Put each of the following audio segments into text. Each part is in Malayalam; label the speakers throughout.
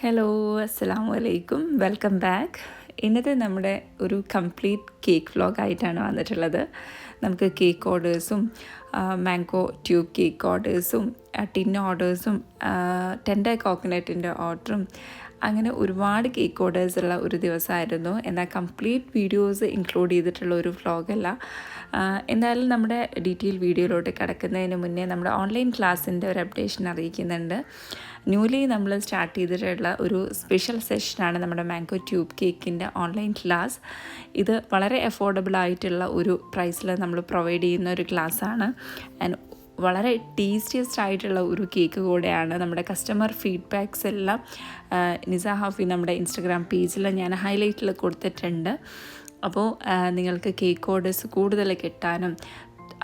Speaker 1: ഹലോ അസ്സാം വലൈക്കും വെൽക്കം ബാക്ക് ഇന്നത്തെ നമ്മുടെ ഒരു കംപ്ലീറ്റ് കേക്ക് വ്ലോഗ് ആയിട്ടാണ് വന്നിട്ടുള്ളത്. നമുക്ക് കേക്ക് ഓർഡേഴ്സും മാംഗോ ട്യൂബ് കേക്ക് ഓർഡേഴ്സും ടിൻ ഓർഡേഴ്സും ടെൻഡർ കോക്കനട്ടിന്റെ ഓർഡറും അങ്ങനെ ഒരുപാട് കേക്ക് ഓർഡേഴ്സ് ഉള്ള ഒരു ദിവസമായിരുന്നു. എന്നാൽ കംപ്ലീറ്റ് വീഡിയോസ് ഇൻക്ലൂഡ് ചെയ്തിട്ടുള്ള ഒരു വ്ലോഗല്ല എന്തായാലും നമ്മുടെ ഡീറ്റെയിൽ വീഡിയോയിലോട്ട് കിടക്കുന്നതിന് മുന്നേ നമ്മുടെ ഓൺലൈൻ ക്ലാസ്സിന്റെ ഒരു അപ്ഡേഷൻ അറിയിക്കുന്നുണ്ട്. ന്യൂലി നമ്മൾ സ്റ്റാർട്ട് ചെയ്തിട്ടുള്ള ഒരു സ്പെഷ്യൽ സെഷനാണ് നമ്മുടെ മാംഗോ ട്യൂബ് കേക്കിന്റെ ഓൺലൈൻ ക്ലാസ് ഇത് വളരെ അഫോർഡബിൾ ആയിട്ടുള്ള ഒരു പ്രൈസിൽ നമ്മൾ പ്രൊവൈഡ് ചെയ്യുന്ന ഒരു ക്ലാസ്സാണ് ആൻഡ് വളരെ ടേസ്റ്റിയസ്റ്റ് ആയിട്ടുള്ള ഒരു കേക്ക് കൂടെയാണ് നമ്മുടെ കസ്റ്റമർ ഫീഡ്ബാക്സ് എല്ലാം നിസ ഹാഫി നമ്മുടെ ഇൻസ്റ്റഗ്രാം പേജിൽ ഞാൻ ഹൈലൈറ്റിൽ കൊടുത്തിട്ടുണ്ട്. അപ്പോൾ നിങ്ങൾക്ക് കേക്ക് ഓർഡേഴ്സ് കൂടുതൽ കിട്ടാനും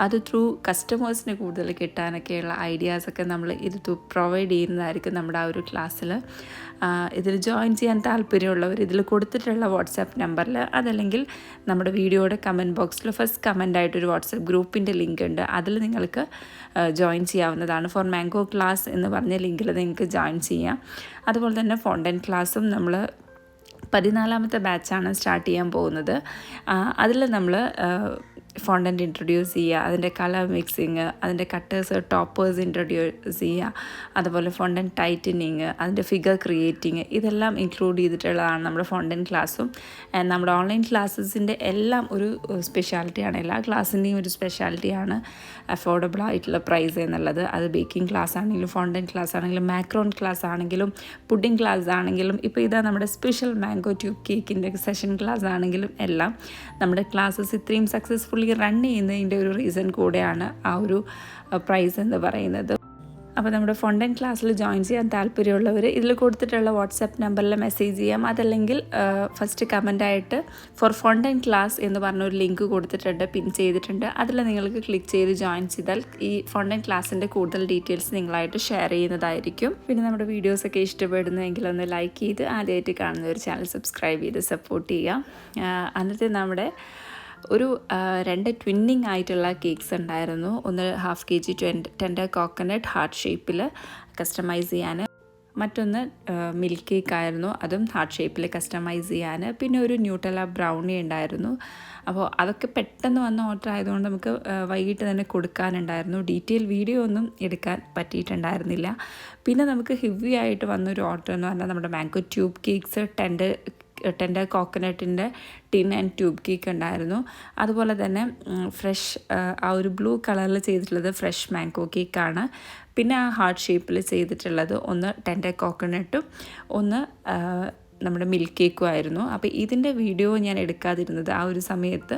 Speaker 1: അത് ത്രൂ കസ്റ്റമേഴ്സിന് കൂടുതൽ കിട്ടാനൊക്കെയുള്ള ഐഡിയാസൊക്കെ നമ്മൾ ഇത് പ്രൊവൈഡ് ചെയ്യുന്നതായിരിക്കും നമ്മുടെ ആ ഒരു ക്ലാസ്സിൽ ഇതിൽ ജോയിൻ ചെയ്യാൻ താല്പര്യമുള്ളവർ ഇതിൽ കൊടുത്തിട്ടുള്ള വാട്സാപ്പ് നമ്പറിൽ അതല്ലെങ്കിൽ നമ്മുടെ വീഡിയോയുടെ കമന്റ് ബോക്സിൽ ഫസ്റ്റ് കമന്റ് ആയിട്ടൊരു വാട്സാപ്പ് ഗ്രൂപ്പിന്റെ ലിങ്ക് ഉണ്ട്. അതിൽ നിങ്ങൾക്ക് ജോയിൻ ചെയ്യാവുന്നതാണ്. ഫോർ മാംഗോ ക്ലാസ് എന്ന് പറഞ്ഞ ലിങ്കിൽ നിങ്ങൾക്ക് ജോയിൻ ചെയ്യാം. അതുപോലെ തന്നെ ഫോണ്ടൻ ക്ലാസ്സും നമ്മൾ പതിനാലാമത്തെ ബാച്ചാണ് സ്റ്റാർട്ട് ചെയ്യാൻ പോകുന്നത്. അതിൽ നമ്മൾ ഫോണ്ടന്റ് ഇൻട്രൊഡ്യൂസ് ചെയ്യുക അതിന്റെ കളർ മിക്സിങ് അതിന്റെ കട്ടേഴ്സ് ടോപ്പേഴ്സ് ഇൻട്രൊഡ്യൂസ് ചെയ്യുക അതുപോലെ ഫോണ്ടൻ ടൈറ്റനിങ് അതിന്റെ ഫിഗർ ക്രിയേറ്റിങ് ഇതെല്ലാം ഇൻക്ലൂഡ് ചെയ്തിട്ടുള്ളതാണ് നമ്മുടെ ഫോണ്ടൻ ക്ലാസ്സും നമ്മുടെ ഓൺലൈൻ ക്ലാസ്സസിന്റെ എല്ലാം ഒരു സ്പെഷ്യാലിറ്റിയാണ് എല്ലാ ക്ലാസ്സിന്റെയും ഒരു സ്പെഷ്യാലിറ്റിയാണ് അഫോർഡബിൾ ആയിട്ടുള്ള പ്രൈസ് എന്നുള്ളത്. അത് ബേക്കിംഗ് ക്ലാസ് ആണെങ്കിലും ഫോണ്ടൻ ക്ലാസ് ആണെങ്കിലും മാക്രോൺ ക്ലാസ് ആണെങ്കിലും പുഡിംഗ് ക്ലാസ് ആണെങ്കിലും ഇപ്പോൾ ഇതാ നമ്മുടെ സ്പെഷ്യൽ മാംഗോ ട്യൂബ് കേക്കിന്റെ സെഷൻ ക്ലാസ് ആണെങ്കിലും എല്ലാം നമ്മുടെ ക്ലാസ്സസ് ഇത്രയും സക്സസ്ഫുള്ളി റൺ ചെയ്യുന്നതിന്റെ ഒരു റീസൺ കൂടെയാണ് ആ ഒരു പ്രൈസ് എന്ന് പറയുന്നത്. അപ്പോൾ നമ്മുടെ ഫോണ്ടൻ ക്ലാസ്സിൽ ജോയിൻ ചെയ്യാൻ താല്പര്യമുള്ളവർ ഇതിൽ കൊടുത്തിട്ടുള്ള വാട്സാപ്പ് നമ്പറിൽ മെസ്സേജ് ചെയ്യാം. അതല്ലെങ്കിൽ ഫസ്റ്റ് കമന്റായിട്ട് ഫോർ ഫോണ്ടൻ ക്ലാസ് എന്ന് പറഞ്ഞ ഒരു ലിങ്ക് കൊടുത്തിട്ടുണ്ട് പിൻ ചെയ്തിട്ടുണ്ട്. അതിൽ നിങ്ങൾക്ക് ക്ലിക്ക് ചെയ്ത് ജോയിൻ ചെയ്താൽ ഈ ഫോണ്ടൻ ക്ലാസ്സിന്റെ കൂടുതൽ ഡീറ്റെയിൽസ് നിങ്ങളായിട്ട് ഷെയർ ചെയ്യുന്നതായിരിക്കും. പിന്നെ നമ്മുടെ വീഡിയോസൊക്കെ ഇഷ്ടപ്പെടുന്നുവെങ്കിൽ ഒന്ന് ലൈക്ക് ചെയ്ത് ആദ്യമായിട്ട് കാണുന്ന ഒരു ചാനൽ സബ്സ്ക്രൈബ് ചെയ്ത് സപ്പോർട്ട് ചെയ്യുക അന്നത്തെ നമ്മുടെ ഒരു രണ്ട് ട്വിന്നിങ് ആയിട്ടുള്ള കേക്ക്സ് ഉണ്ടായിരുന്നു. ഒന്ന് half K G tender coconut heart ഷേപ്പിൽ കസ്റ്റമൈസ് ചെയ്യാൻ. മറ്റൊന്ന് മിൽക്ക് കേക്ക് ആയിരുന്നു. അതും ഹാർട്ട് ഷേപ്പിൽ കസ്റ്റമൈസ് ചെയ്യാൻ. പിന്നെ ഒരു ന്യൂട്ടല ബ്രൗണി ഉണ്ടായിരുന്നു. അപ്പോൾ അതൊക്കെ പെട്ടെന്ന് വന്ന ഓർഡർ ആയതുകൊണ്ട് നമുക്ക് വൈകിട്ട് തന്നെ കൊടുക്കാനുണ്ടായിരുന്നു. ഡീറ്റെയിൽ വീഡിയോ ഒന്നും എടുക്കാൻ പറ്റിയിട്ടുണ്ടായിരുന്നില്ല. പിന്നെ നമുക്ക് ഹെവി ആയിട്ട് വന്നൊരു ഓർഡർ എന്ന് പറഞ്ഞാൽ നമ്മുടെ mango tube cakes tender tender കോക്കനട്ടിന്റെ tin and tube cake ഉണ്ടായിരുന്നു. അതുപോലെ തന്നെ ഫ്രഷ് ആ ഒരു ബ്ലൂ കളറിൽ ചെയ്തിട്ടുള്ളത് ഫ്രഷ് മാംഗോ കേക്കാണ് പിന്നെ ആ ഹാർട്ട് ഷേപ്പിൽ ചെയ്തിട്ടുള്ളത് ഒന്ന് ടെൻഡർ കോക്കനട്ടും ഒന്ന് നമ്മുടെ മിൽക്ക് കേക്കും ആയിരുന്നു. അപ്പോൾ ഇതിന്റെ വീഡിയോ ഞാൻ എടുക്കാതിരുന്നത് ആ ഒരു സമയത്ത്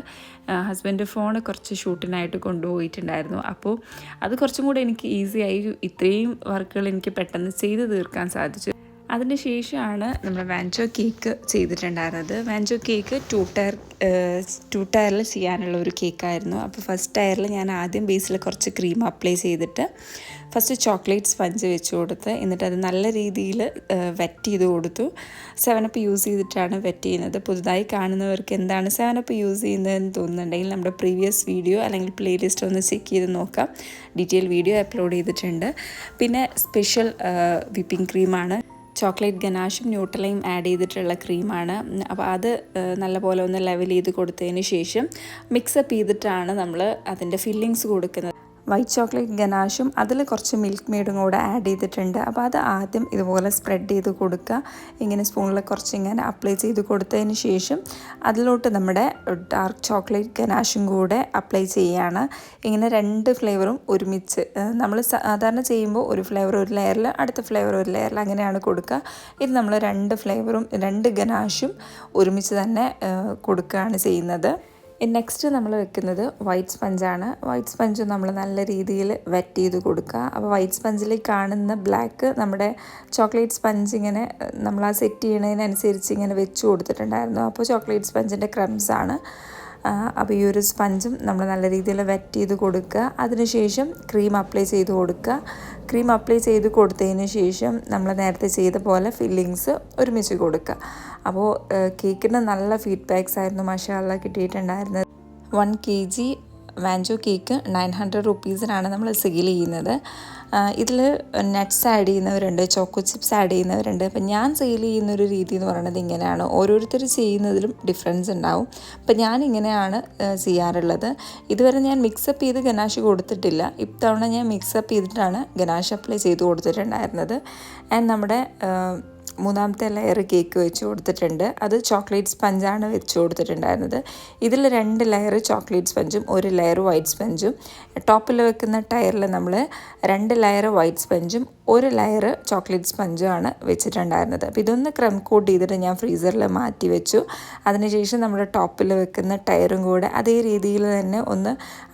Speaker 1: ഹസ്ബൻഡ് ഫോൺ കുറച്ച് ഷൂട്ടിനായിട്ട് കൊണ്ടുപോയിട്ടുണ്ടായിരുന്നു. അപ്പോൾ അത് കുറച്ചും കൂടെ എനിക്ക് ഈസിയായി ഇത്രയും വർക്കുകൾ എനിക്ക് പെട്ടെന്ന് ചെയ്ത് തീർക്കാൻ സാധിച്ചു. അതിന് ശേഷമാണ് നമ്മൾ വാൻചോ കേക്ക് ചെയ്തിട്ടുണ്ടായിരുന്നത്. Vancho cake two tier two ടയറിൽ ചെയ്യാനുള്ള ഒരു കേക്കായിരുന്നു. അപ്പോൾ ഫസ്റ്റ് ടയറിൽ ഞാൻ ആദ്യം ബേസിൽ കുറച്ച് ക്രീം അപ്ലൈ ചെയ്തിട്ട് ഫസ്റ്റ് ചോക്ലേറ്റ് സ്പഞ്ച് വെച്ച് കൊടുത്ത് എന്നിട്ട് അത് നല്ല രീതിയിൽ വെറ്റ് ചെയ്ത് കൊടുത്തു. സെവനപ്പ് യൂസ് ചെയ്തിട്ടാണ് വെറ്റ് ചെയ്യുന്നത്. പുതുതായി കാണുന്നവർക്ക് എന്താണ് സെവനപ്പ് യൂസ് ചെയ്യുന്നതെന്ന് തോന്നുന്നുണ്ടെങ്കിൽ നമ്മുടെ പ്രീവിയസ് വീഡിയോ അല്ലെങ്കിൽ പ്ലേലിസ്റ്റ് ഒന്ന് ചെക്ക് ചെയ്ത് നോക്കാം. ഡീറ്റെയിൽ വീഡിയോ അപ്ലോഡ് ചെയ്തിട്ടുണ്ട്. പിന്നെ സ്പെഷ്യൽ വിപ്പിംഗ് ക്രീമാണ് ചോക്ലേറ്റ് ഗനാഷും ന്യൂട്രലയും ആഡ് ചെയ്തിട്ടുള്ള ക്രീമാണ്. അപ്പോൾ അത് നല്ലപോലെ ഒന്ന് ലെവൽ ചെയ്ത് കൊടുത്തതിന് ശേഷം മിക്സപ്പ് ചെയ്തിട്ടാണ് നമ്മൾ അതിന്റെ ഫില്ലിങ്സ് കൊടുക്കുന്നത്. വൈറ്റ് ചോക്ലേറ്റ് ഗനാഷും അതിൽ കുറച്ച് മിൽക്ക് മെയ്ഡും കൂടെ ആഡ് ചെയ്തിട്ടുണ്ട്. അപ്പോൾ അത് ആദ്യം ഇതുപോലെ സ്പ്രെഡ് ചെയ്ത് കൊടുക്കുക. ഇങ്ങനെ സ്പൂണിൽ കുറച്ച് ഇങ്ങനെ അപ്ലൈ ചെയ്ത് കൊടുത്തതിന് ശേഷം അതിലോട്ട് നമ്മുടെ ഡാർക്ക് ചോക്ലേറ്റ് ഗനാഷും കൂടെ അപ്ലൈ ചെയ്യുകയാണ്. ഇങ്ങനെ രണ്ട് ഫ്ലേവറും ഒരുമിച്ച് നമ്മൾ സാധാരണ ചെയ്യുമ്പോൾ ഒരു ഫ്ലേവർ ഒരു ലെയറിൽ അടുത്ത ഫ്ലേവർ ഒരു ലെയറിൽ അങ്ങനെയാണ് കൊടുക്കുക. ഇത് നമ്മൾ രണ്ട് ഫ്ലേവറും രണ്ട് ഗനാഷും ഒരുമിച്ച് തന്നെ കൊടുക്കുകയാണ് ചെയ്യുന്നത്. നെക്സ്റ്റ് നമ്മൾ വെക്കുന്നത് വൈറ്റ് സ്പഞ്ചാണ് വൈറ്റ് സ്പഞ്ച് നമ്മൾ നല്ല രീതിയിൽ വെറ്റ് ചെയ്ത് കൊടുക്കുക. അപ്പോൾ വൈറ്റ് സ്പഞ്ചിൽ കാണുന്ന ബ്ലാക്ക് നമ്മുടെ ചോക്ലേറ്റ് സ്പഞ്ച് ഇങ്ങനെ നമ്മൾ ആ സെറ്റ് ചെയ്യണതിനനുസരിച്ച് ഇങ്ങനെ വെച്ച് കൊടുത്തിട്ടുണ്ടായിരുന്നു. അപ്പോൾ ചോക്ലേറ്റ് സ്പഞ്ചിന്റെ ക്രംസ് ആണ്. അപ്പോൾ ഈ ഒരു സ്പഞ്ചും നമ്മൾ നല്ല രീതിയിൽ വെറ്റ് ചെയ്ത് കൊടുക്കുക. അതിനുശേഷം ക്രീം അപ്ലൈ ചെയ്ത് കൊടുക്കുക. ക്രീം അപ്ലൈ ചെയ്ത് കൊടുത്തതിന് ശേഷം നമ്മൾ നേരത്തെ ചെയ്ത പോലെ ഫില്ലിങ്സ് ഒരുമിച്ച് കൊടുക്കുക. അപ്പോൾ കേക്കിന് നല്ല ഫീഡ്ബാക്സ് ആയിരുന്നു. മഷാല കിട്ടിയിട്ടുണ്ടായിരുന്നത്. One K G Vancho cake nine hundred റുപ്പീസിനാണ് നമ്മൾ സെയിൽ ചെയ്യുന്നത്. ഇതിൽ നട്ട്സ് ആഡ് ചെയ്യുന്നവരുണ്ട് ചോക്കോ ചിപ്സ് ആഡ് ചെയ്യുന്നവരുണ്ട്. അപ്പം ഞാൻ സെയിൽ ചെയ്യുന്ന ഒരു രീതി എന്ന് പറയുന്നത് ഇങ്ങനെയാണ്. ഓരോരുത്തർ ചെയ്യുന്നതിലും ഡിഫറൻസ് ഉണ്ടാവും. അപ്പം ഞാൻ ഇങ്ങനെയാണ് ചെയ്യാറുള്ളത്. ഇതുവരെ ഞാൻ മിക്സപ്പ് ചെയ്ത് ഗനാഷ് കൊടുത്തിട്ടില്ല. ഇത്തവണ ഞാൻ മിക്സപ്പ് ചെയ്തിട്ടാണ് ഗനാഷ് അപ്ലൈ ചെയ്ത് കൊടുത്തിട്ടുണ്ടായിരുന്നത്. ആൻഡ് നമ്മുടെ മൂന്നാമത്തെ ലെയർ കേക്ക് വെച്ച് കൊടുത്തിട്ടുണ്ട്. അത് ചോക്ലേറ്റ് സ്പഞ്ചാണ് വെച്ച് കൊടുത്തിട്ടുണ്ടായിരുന്നത്. ഇതിൽ രണ്ട് ലെയർ ചോക്ലേറ്റ് സ്പഞ്ചും ഒരു ലെയർ വൈറ്റ് സ്പഞ്ചും. ടോപ്പിൽ വെക്കുന്ന ടയറിൽ നമ്മൾ രണ്ട് ലെയർ വൈറ്റ് സ്പഞ്ചും ഒരു ലെയർ ചോക്ലേറ്റ് സ്പഞ്ചും ആണ് വെച്ചിട്ടുണ്ടായിരുന്നത്. അപ്പോൾ ഇതൊന്ന് ക്രം കോട്ട് ചെയ്തിട്ട് ഞാൻ ഫ്രീസറിൽ മാറ്റി വെച്ചു. അതിനുശേഷം നമ്മുടെ ടോപ്പിൽ വെക്കുന്ന ടയറും കൂടെ അതേ രീതിയിൽ തന്നെ ഒന്ന്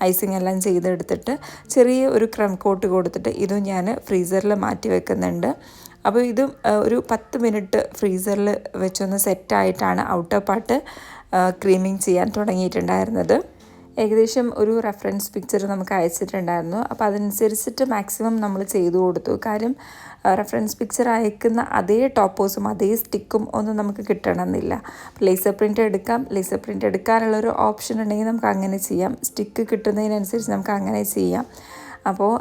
Speaker 1: ഐസിങ് എല്ലാം ചെയ്തെടുത്തിട്ട് ചെറിയ ഒരു ക്രം കോട്ട് കൊടുത്തിട്ട് ഇതും ഞാൻ ഫ്രീസറിൽ മാറ്റി വെക്കുന്നുണ്ട്. അപ്പോൾ ഇത് ഒരു പത്ത് മിനിറ്റ് ഫ്രീസറിൽ വെച്ചൊന്ന് സെറ്റായിട്ടാണ് ഔട്ടർ പാർട്ട് ക്രീമിങ് ചെയ്യാൻ തുടങ്ങിയിട്ടുണ്ടായിരുന്നത്. ഏകദേശം ഒരു റെഫറൻസ് പിക്ചർ നമുക്ക് അയച്ചിട്ടുണ്ടായിരുന്നു. അപ്പോൾ അതനുസരിച്ചിട്ട് മാക്സിമം നമ്മൾ ചെയ്തു കൊടുത്തു. കാര്യം റെഫറൻസ് പിക്ചർ അയക്കുന്ന അതേ ടോപ്പോസും അതേ സ്റ്റിക്കും ഒന്നും നമുക്ക് കിട്ടണമെന്നില്ല. ലേസർ പ്രിന്റ് എടുക്കാം. ലേസർ പ്രിന്റ് എടുക്കാനുള്ളൊരു ഓപ്ഷൻ ഉണ്ടെങ്കിൽ നമുക്ക് അങ്ങനെ ചെയ്യാം. സ്റ്റിക്ക് കിട്ടുന്നതിനനുസരിച്ച് നമുക്ക് അങ്ങനെ ചെയ്യാം. അപ്പോൾ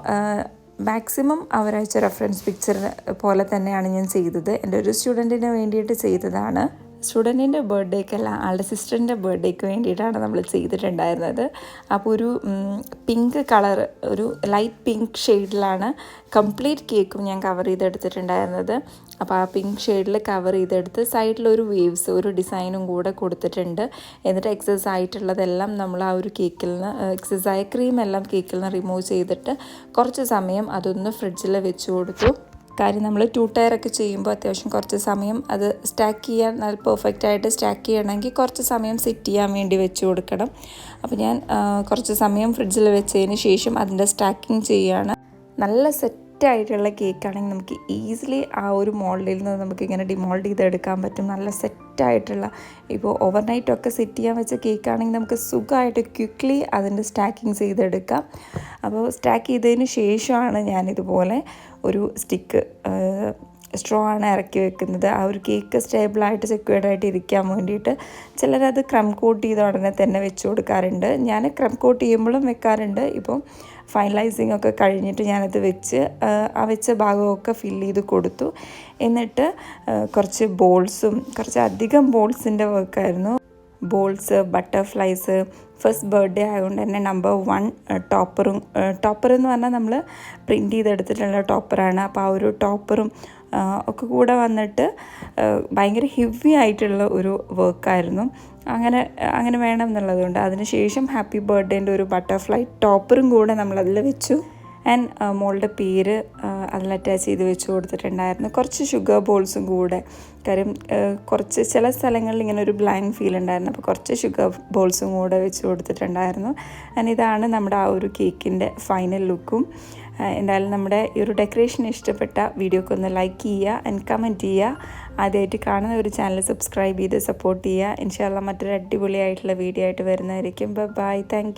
Speaker 1: മാക്സിമം അവരയച്ച റെഫറൻസ് പിക്ചർ പോലെ തന്നെയാണ് ഞാൻ ചെയ്തത്. എന്റെ ഒരു സ്റ്റുഡന്റിന് വേണ്ടിയിട്ട് ചെയ്തതാണ്. സ്റ്റുഡന്റിന്റെ ബർത്ത്ഡേക്കല്ല ആളുടെ സിസ്റ്ററിന്റെ ബർത്ത്ഡേക്ക് വേണ്ടിയിട്ടാണ് നമ്മൾ ചെയ്തിട്ടുണ്ടായിരുന്നത്. അപ്പോൾ ഒരു പിങ്ക് കളർ ഒരു ലൈറ്റ് പിങ്ക് ഷെയ്ഡിലാണ് കംപ്ലീറ്റ് കേക്കും ഞാൻ കവർ ചെയ്തെടുത്തിട്ടുണ്ടായിരുന്നത്. അപ്പോൾ ആ പിങ്ക് ഷെയ്ഡിൽ കവർ ചെയ്തെടുത്ത് സൈഡിലൊരു വേവ്സ് ഒരു ഡിസൈനും കൂടെ കൊടുത്തിട്ടുണ്ട്. എന്നിട്ട് എക്സസ് ആയിട്ടുള്ളതെല്ലാം നമ്മൾ ആ ഒരു കേക്കിൽ നിന്ന് എക്സസ് ആയ ക്രീം എല്ലാം കേക്കിൽ നിന്ന് റിമൂവ് ചെയ്തിട്ട് കുറച്ച് സമയം അതൊന്ന് ഫ്രിഡ്ജിൽ വെച്ച് കൊടുത്തു. കാര്യം നമ്മൾ ടു ടയറൊക്കെ ചെയ്യുമ്പോൾ അത്യാവശ്യം കുറച്ച് സമയം അത് സ്റ്റാക്ക് ചെയ്യാൻ നല്ല പെർഫെക്റ്റ് ആയിട്ട് സ്റ്റാക്ക് ചെയ്യണമെങ്കിൽ കുറച്ച് സമയം സെറ്റ് ചെയ്യാൻ വേണ്ടി വെച്ച് കൊടുക്കണം. അപ്പോൾ ഞാൻ കുറച്ച് സമയം ഫ്രിഡ്ജിൽ വെച്ചതിന് ശേഷം അതിന്റെ സ്റ്റാക്കിങ് ചെയ്യുകയാണ് നല്ല സെറ്റ് ആയിട്ടുള്ള കേക്കാണെങ്കിൽ നമുക്ക് ഈസിലി ആ ഒരു മോൾഡിൽ നിന്ന് നമുക്ക് ഇങ്ങനെ ഡിമോൾഡ് ചെയ്തെടുക്കാൻ പറ്റും. നല്ല സെറ്റായിട്ടുള്ള ഇപ്പോൾ ഓവർനൈറ്റൊക്കെ സെറ്റ് ചെയ്യാൻ വെച്ച കേക്കാണെങ്കിൽ നമുക്ക് സുഖമായിട്ട് ക്വിക്ക്ലി അതിന്റെ സ്റ്റാക്കിങ് ചെയ്തെടുക്കാം. അപ്പോൾ സ്റ്റാക്ക് ചെയ്തതിന് ശേഷമാണ് ഞാനിതുപോലെ ഒരു സ്റ്റിക്ക് സ്ട്രോ ആണ് ഇറക്കി വെക്കുന്നത്. ആ ഒരു കേക്ക് സ്റ്റേബിളായിട്ട് സെക്യൂർഡായിട്ട് ഇരിക്കാൻ വേണ്ടിയിട്ട് ചിലരത് ക്രം കോട്ട് ചെയ്ത ഉടനെ തന്നെ വെച്ച് കൊടുക്കാറുണ്ട്. ഞാൻ ക്രം കോട്ട് ചെയ്യുമ്പോഴും വെക്കാറുണ്ട്. ഇപ്പം ഫൈനലൈസിങ് ഒക്കെ കഴിഞ്ഞിട്ട് ഞാനത് വെച്ച് ആ വെച്ച ഭാഗമൊക്കെ ഫിൽ ചെയ്ത് കൊടുത്തു. എന്നിട്ട് കുറച്ച് ബോൾസും കുറച്ച് അധികം ബോൾസിന്റെ വർക്കായിരുന്നു ബോൾസ് ബട്ടർഫ്ലൈസ് ഫസ്റ്റ് ബർത്ത്ഡേ ആയതുകൊണ്ട് തന്നെ നമ്പർ വൺ ടോപ്പറും ടോപ്പർ എന്ന് പറഞ്ഞാൽ നമ്മൾ പ്രിന്റ് ചെയ്തെടുത്തിട്ടുള്ള ടോപ്പറാണ് അപ്പോൾ ആ ഒരു ടോപ്പറും ഒക്കെ കൂടെ വന്നിട്ട് ഭയങ്കര ഹെവി ആയിട്ടുള്ള ഒരു വർക്കായിരുന്നു അങ്ങനെ അങ്ങനെ വേണം എന്നുള്ളതുകൊണ്ട്. അതിനുശേഷം ഹാപ്പി ബർത്ത്ഡേന്റെ ഒരു ബട്ടർഫ്ലൈ ടോപ്പറും കൂടെ നമ്മളതിൽ വെച്ചു. ആൻഡ് മോളുടെ പേര് അതിൽ അറ്റാച്ച് ചെയ്ത് വെച്ച് കൊടുത്തിട്ടുണ്ടായിരുന്നു. കുറച്ച് ഷുഗർ ബോൾസും കൂടെ. കാര്യം കുറച്ച് ചില സ്ഥലങ്ങളിൽ ഇങ്ങനെ ഒരു ബ്ലാങ്ക് ഫീൽ ഉണ്ടായിരുന്നു. അപ്പോൾ കുറച്ച് ഷുഗർ ബോൾസും കൂടെ വെച്ച് കൊടുത്തിട്ടുണ്ടായിരുന്നു. ആൻഡ് ഇതാണ് നമ്മുടെ ആ ഒരു കേക്കിന്റെ ഫൈനൽ ലുക്കും എന്തായാലും നമ്മുടെ ഈ ഒരു ഡെക്കറേഷൻ ഇഷ്ടപ്പെട്ട വീഡിയോക്ക് ഒന്ന് ലൈക്ക് ചെയ്യുക ആൻഡ് കമന്റ് ചെയ്യുക. ആദ്യമായിട്ട് കാണുന്ന ഒരു ചാനൽ സബ്സ്ക്രൈബ് ചെയ്ത് സപ്പോർട്ട് ചെയ്യുക. ഇൻഷാല്ല മറ്റൊരു അടിപൊളിയായിട്ടുള്ള വീഡിയോ ആയിട്ട് വരുന്നതായിരിക്കും. Bye thank